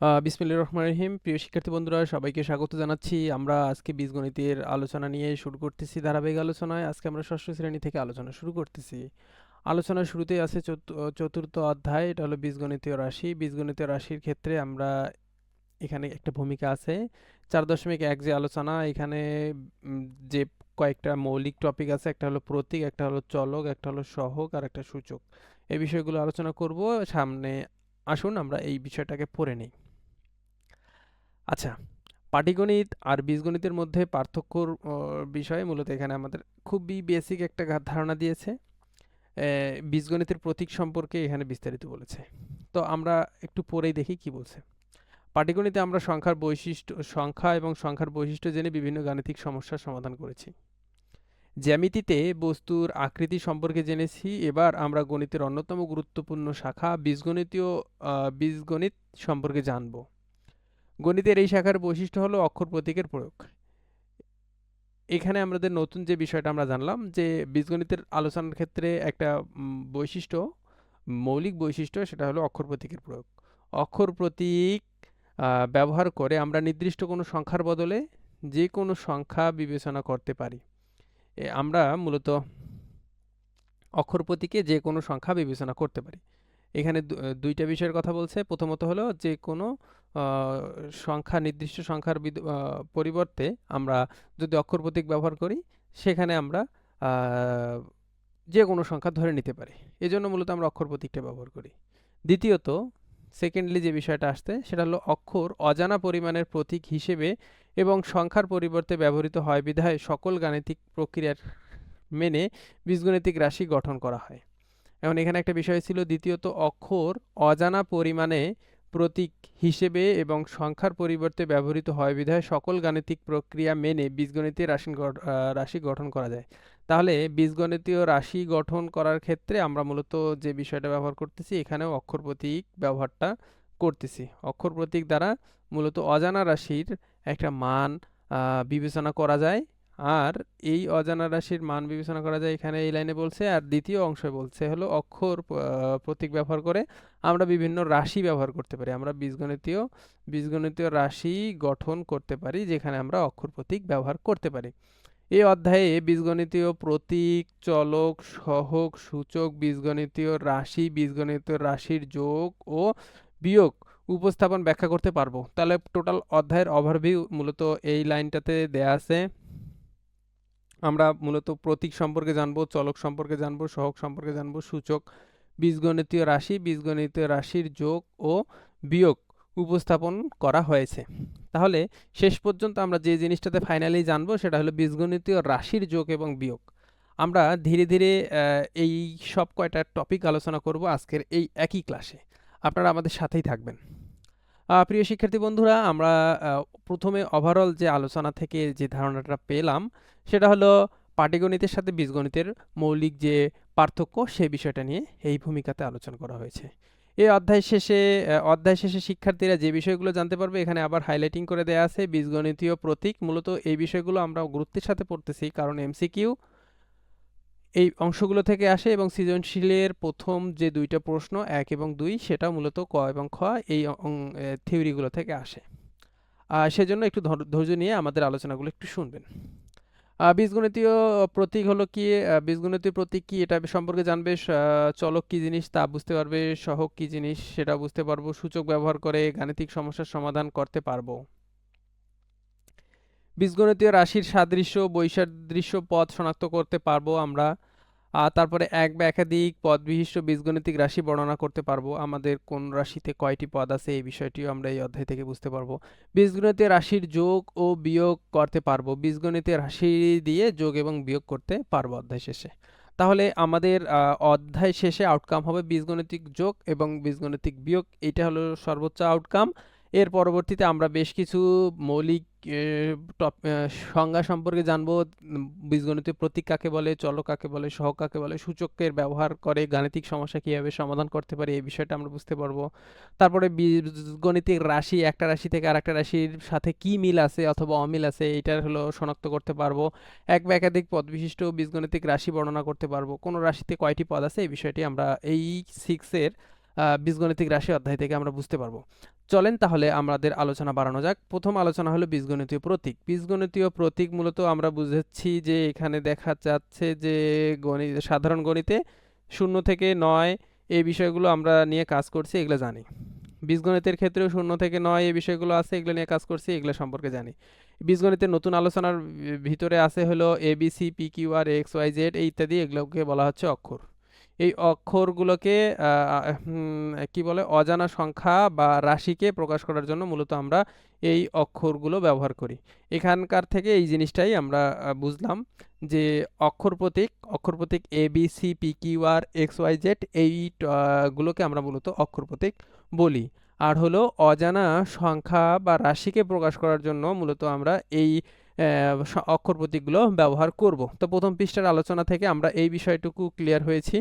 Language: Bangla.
আহ, বিসমিল্লাহির রহমানির রহিম। প্রিয় শিক্ষার্থী বন্ধুরা সবাইকে স্বাগত জানাচ্ছি। আমরা আজকে বীজগণিতের আলোচনা নিয়ে শুরু করতেছি ধারাবাহিক আলোচনায়। আজকে আমরা ষষ্ঠ শ্রেণি থেকে আলোচনা শুরু করতেছি। আলোচনার শুরুতেই আছে চতু- চতুর্থ অধ্যায়। এটা হলো বীজগণিতীয় রাশি। বীজগণিতীয় রাশির ক্ষেত্রে আমরা এখানে একটা ভূমিকা আছে। চার দশমিক এক যে আলোচনা এখানে যে কয়েকটা মৌলিক টপিক আছে একটা হলো প্রতীক একটা হলো চলক একটা হলো সহক আর একটা সূচক। এই বিষয়গুলো আলোচনা করব। সামনে আসুন আমরা এই বিষয়টাকে পড়ে নিই। আচ্ছা পাটিগণিত আর বীজগণিতের মধ্যে পার্থক্যর বিষয়ে মূলত এখানে আমাদের খুবই বেসিক একটা ধারণা দিয়েছে। বীজগণিতের প্রতীক সম্পর্কে এখানে বিস্তারিত বলেছে। তো আমরা একটু পরেই দেখি কি বলছে। পাটিগণিতে আমরা সংখ্যার বৈশিষ্ট্য সংখ্যা এবং সংখ্যার বৈশিষ্ট্য জেনে বিভিন্ন গাণিতিক সমস্যার সমাধান করেছি। জ্যামিতিতে বস্তুর আকৃতি সম্পর্কে জেনেছি। এবার আমরা গণিতের অন্যতম গুরুত্বপূর্ণ শাখা বীজগণিতীয় বীজগণিত সম্পর্কে জানব। গণিতের এই শাখার বৈশিষ্ট্য হলো অক্ষর প্রতীকের প্রয়োগ। এখানে আমাদের নতুন যে বিষয়টা আমরা জানলাম যে বীজগণিতের আলোচনার ক্ষেত্রে একটা বৈশিষ্ট্য, মৌলিক বৈশিষ্ট্য সেটা হলো অক্ষর প্রতীকের প্রয়োগ। অক্ষর প্রতীক ব্যবহার করে আমরা নির্দিষ্ট কোনো সংখ্যার বদলে যে কোনো সংখ্যা বিবেচনা করতে পারি। আমরা মূলত অক্ষর প্রতীকে যে কোনো সংখ্যা বিবেচনা করতে পারি। এখানে দুইটা বিষয়ের কথা বলছে। প্রথমত হলো যে কোনো সংখ্যা, নির্দিষ্ট সংখ্যার পরিবর্তে আমরা যদি অক্ষর প্রতীক ব্যবহার করি, সেখানে আমরা যে কোনো সংখ্যা ধরে নিতে পারি। এজন্য মূলত আমরা অক্ষর প্রতীকটা ব্যবহার করি। দ্বিতীয়ত সেকেন্ডলি যে বিষয়টা আসছে, সেটা হলো অক্ষর অজানা পরিমাণের প্রতীক হিসেবে এবং সংখ্যার পরিবর্তে ব্যবহৃত হয় বিধায় সকল গাণিতিক প্রক্রিয়ার মেনে বীজগণিতিক রাশি গঠন করা হয়। এখন এখানে একটা বিষয় ছিল, দ্বিতীয়ত অক্ষর অজানা পরিমাণে প্রতীক হিসেবে এবং সংখ্যার পরিবর্তে ব্যবহৃত হয় বিধায় সকল গাণিতিক প্রক্রিয়া মেনে বীজগণিতীয় রাশি রাশি গঠন করা যায়। তাহলে বীজগণিতীয় রাশি গঠন করার ক্ষেত্রে আমরা মূলত যে বিষয়টা ব্যবহার করতেছি, এখানেও অক্ষর প্রতীক ব্যবহারটা করতেছি। অক্ষর প্রতীক দ্বারা মূলত অজানা রাশির একটা মান বিবেচনা করা যায়। আর এই অজানা রাশির মান বিবেচনা করা যায়, এখানে এই লাইনে বলছে। আর দ্বিতীয় অংশে বলছে হলো অক্ষর প্রতীক ব্যবহার করে আমরা বিভিন্ন রাশি ব্যবহার করতে পারি। আমরা বীজগণিতীয় বীজগণিতীয় রাশি গঠন করতে পারি, যেখানে আমরা অক্ষর, প্রতীক ব্যবহার করতে পারি। এই অধ্যায়ে বীজগণিতীয় প্রতীক, চলক, সহক, সূচক, বীজগণিতীয় রাশি, বীজগণিতীয় রাশির যোগ ও বিয়োগ উপস্থাপন ব্যাখ্যা করতে পারব। তাহলে টোটাল অধ্যায়ের ওভারভিউ মূলত এই লাইনটাতে দেয়া আছে। আমরা মূলত প্রতীক সম্পর্কে জানব, চলক সম্পর্কে জানব সহগ সম্পর্কে জানব, সূচক, বীজগণিতীয় রাশি, বীজগণিতীয় রাশির যোগ ও বিয়োগ উপস্থাপন করা হয়েছে। তাহলে শেষ পর্যন্ত আমরা যে জিনিসটাতে ফাইনালি জানব সেটা হলো বীজগণিতীয় রাশির যোগ এবং বিয়োগ। আমরা ধীরে ধীরে এই সব কয়টা টপিক আলোচনা করব আজকের এই একই ক্লাসে আপনারা আমাদের সাথেই থাকবেন। প্রিয় শিক্ষার্থী বন্ধুরা, আমরা প্রথমে ওভারঅল যে আলোচনা থেকে যে ধারণাটা পেলাম সেটা হলো পাটিগণিতের সাথে বীজগণিতের মৌলিক যে পার্থক্য সেই বিষয়টা নিয়ে এই ভূমিকাতে আলোচনা করা হয়েছে। এই অধ্যায় শেষে অধ্যায় শেষে শিক্ষার্থীরা যে বিষয়গুলো জানতে পারবে, এখানে আবার হাইলাইটিং করে দেয়া আছে। বীজগণিতীয় প্রতীক, মূলত এই বিষয়গুলো আমরা গুরুত্বের সাথে পড়তেছি, কারণ এমসিকিউ এই অংশগুলো থেকে আসে এবং সৃজনশীলের প্রথম যে দুইটা প্রশ্ন, এক এবং দুই, সেটা মূলত ক এবং খ এই থিওরিগুলো থেকে আসে। সেজন্য একটু ধর- ধৈর্য নিয়ে আমাদের আলোচনাগুলো একটু শুনবেন। বীজগণিতীয় প্রতীক হলো কি? বীজগণিতীয় প্রতীক কি? এটা সম্পর্কে জানবে চলক কি জিনিস? তা বুঝতে পারবে। সহক কি জিনিস? সেটা বুঝতে পারব। সূচক ব্যবহার করে গাণিতিক সমস্যার সমাধান করতে পারব। বীজগণিতীয় রাশির সাদৃশ্য, বৈসাদৃশ্য পথ শনাক্ত করতে পারব আমরা। তারপরে এক বা একাধিক পদ বিশিষ্ট বীজগণিতিক রাশি বর্ণনা করতে পারব। আমাদের কোন রাশিতে কয়টি পদ আছে এই বিষয়টিও আমরা এই অধ্যায় থেকে বুঝতে পারব। বীজগণিতীয় রাশির যোগ ও বিয়োগ করতে পারব। বীজগণিতীয় রাশি দিয়ে যোগ এবং বিয়োগ করতে পারব অধ্যায় শেষে। তাহলে আমাদের অধ্যায় শেষে আউটকাম হবে বীজগণিতিক যোগ এবং বীজগণিতিক বিয়োগ। এটা হলো সর্বোচ্চ আউটকাম এর পরবর্তীতে আমরা বেশ কিছু মৌলিক টপ- সংজ্ঞা সম্পর্কে জানব। উম, বীজগণিতীয় প্রতীক কাকে বলে চলক কাকে বলে সহগ কাকে বলে সূচকের ব্যবহার করে গাণিতিক সমস্যা কীভাবে সমাধান করতে পারি এই বিষয়টা আমরা বুঝতে পারব। তারপরে বীজগণিতিক রাশি একটা রাশি থেকে আরেকটা রাশির সাথে কি মিল আছে অথবা অমিল আছে এটা হলো শনাক্ত করতে পারব। এক বা একাধিক পদ বিশিষ্ট বীজগণিতিক রাশি বর্ণনা করতে পারব। কোন রাশিতে কয়টি পদ আছে এই বিষয়টি আমরা এই সিক্সের বীজগণিতিক রাশি অধ্যায় থেকে আমরা বুঝতে পারব। চলেন তাহলে আমাদের আলোচনা বাড়ানো যাক। প্রথম আলোচনা হলো বীজগণিতীয় প্রতীক। বীজগণিতীয় প্রতীক মূলত আমরা বুঝেছি যে এখানে দেখা যাচ্ছে যে গণিত, সাধারণ গণিতে শূন্য থেকে নয় এই বিষয়গুলো আমরা নিয়ে কাজ করছি, এগুলো জানি। বীজগণিতের ক্ষেত্রেও শূন্য থেকে নয় এই বিষয়গুলো আছে, এগুলো নিয়ে কাজ করছি, এগুলো সম্পর্কে জানি। বীজগণিতের নতুন আলোচনার ভিতরে আছে হলো A B C P Q R X Y Z এই ইত্যাদি, এগুলোকে বলা হচ্ছে অক্ষর। এই অক্ষরগুলোকে কি বলে অজানা সংখ্যা বা রাশিকে প্রকাশ করার জন্য মূলত আমরা এই অক্ষরগুলো ব্যবহার করি। এখানকার থেকে এই জিনিসটাই আমরা বুঝলাম যে অক্ষর প্রতীক অক্ষর প্রতীক A B C P Q R X Y Z এই আহ, গুলোকে আমরা মূলত অক্ষর প্রতীক বলি। আর হলো অজানা সংখ্যা বা রাশিকে প্রকাশ করার জন্য মূলত আমরা এই অক্ষর প্রতীকগুলো ব্যবহার করব। তো প্রথম পৃষ্ঠার আলোচনা থেকে আমরা এই বিষয়টুকু ক্লিয়ার হয়েছি।